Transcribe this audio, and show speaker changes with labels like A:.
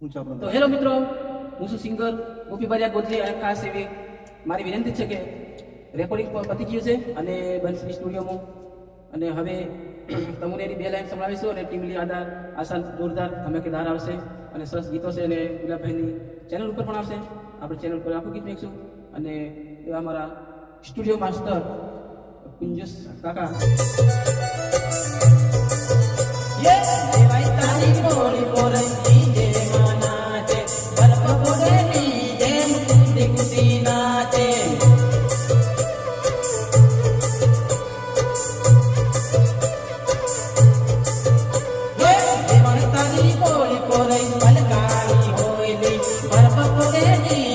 A: તો હેલો મિત્રો, હું છું સિંગર ગોપી ભર્યા ગોત્રી અને ખાસ એવી મારી વિનંતી છે કે રેકોર્ડિંગ પણ પતી ગયું છે અને બંસની સ્ટુડિયોમાં અને હવે તમને એની બે લાઈન સંભળાવીશું અને ટીમલી આધાર આસાન જોરદાર ધમાકેદાર આવશે અને સરસ ગીતો છે અને ગુલાબભાઈની ચેનલ ઉપર પણ આવશે. આપણે ચેનલ ઉપર આખું ગીત મેકશું અને એવા અમારા સ્ટુડિયો માસ્ટર કુંજસ કાકા.
B: para pra poder ir.